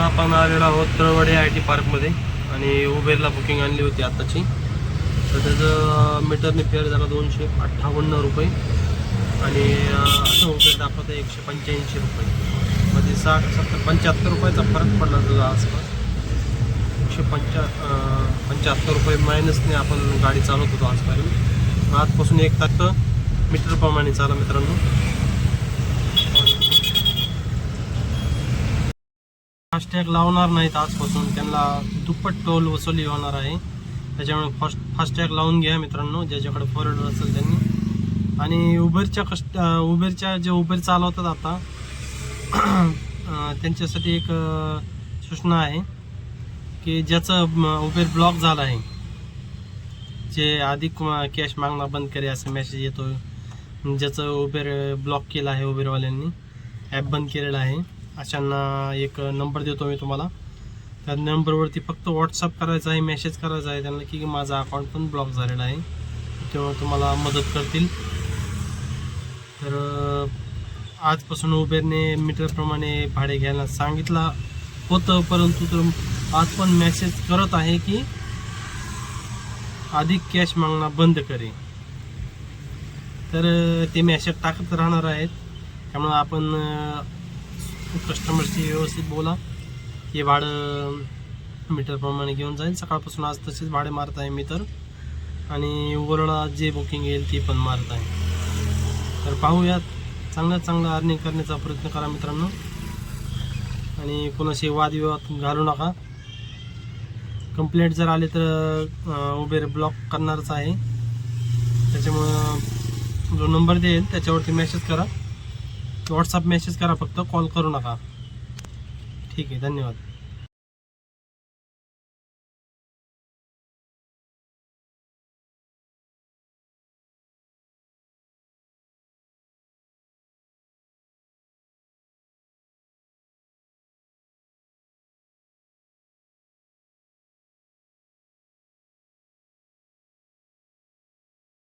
आपण आलेलो आहोत तळवडे आय टी पार्कमध्ये आणि उबेरला बुकिंग आणली होती आत्ताची. तर त्याचं मीटरने फेअर झाला दोनशे अठ्ठावन्न रुपये आणि असं उबेर दाखवतं एकशे पंच्याऐंशी रुपये. म्हणजे साठ सत्तर पंच्याहत्तर रुपयाचा फरक पडला तुझा आसपास. एकशे पंच्या पंच्याहत्तर रुपये मायनसने आपण गाडी चालवत होतो आजपर्यंत आजपासून एक तास मीटरप्रमाणे चाला मित्रांनो. फास्टॅग लावणार नाहीत आजपासून. त्यांना दुप्पट टोल वसुली होणार आहे. त्याच्यामुळे फास्ट फास्टॅग लावून घ्या मित्रांनो ज्याच्याकडे फोर व्हिलर असेल त्यांनी. आणि उबेरच्या कस्ट उबेरच्या जे उबेर चालवतात आता त्यांच्यासाठी एक सूचना आहे की ज्याचं उबेर ब्लॉक झालं आहे. जे अधिक कॅश मागणं बंद करे असं मेसेज येतो ज्याचं उबेर ब्लॉक केलं आहे उबेरवाल्यांनी ॲप बंद केलेलं आहे. अशांना एक नंबर देतो मी तुम्हाला. त्या नंबरवरती फक्त व्हॉट्सअप करायचा आहे मेसेज करायचा आहे. त्यांना की माझा अकाउंट पण ब्लॉक झालेला आहे. तेव्हा तुम्हाला मदत करतील. तर आजपासून उबेरने मीटरप्रमाणे भाडे घ्यायला सांगितलं होतं परंतु तर आज पण मेसेज करत आहे की अधिक कॅश मागणं बंद करे तर ते मेसेज टाकत राहणार आहेत. त्यामुळं आपण कस्टमरशी व्यवस्थित बोला. हे भाडं मीटरप्रमाणे घेऊन जाईल. सकाळपासून आज तसेच भाडे मारत आहे मी तर. आणि वरला जे बुकिंग येईल ते पण मारत आहे. तर पाहूयात. चांगल्यात चांगलं अर्निंग करण्याचा प्रयत्न करा मित्रांनो. आणि कोणाशी वादविवाद घालू नका. कंप्लेंट जर आले तर उबेर ब्लॉक करणारच आहे. त्याच्यामुळं जो नंबर देईल त्याच्यावरती मेसेज करा. व्हॉट्सअप मेसेज करा फक्त कॉल करू नका. ठीक आहे धन्यवाद.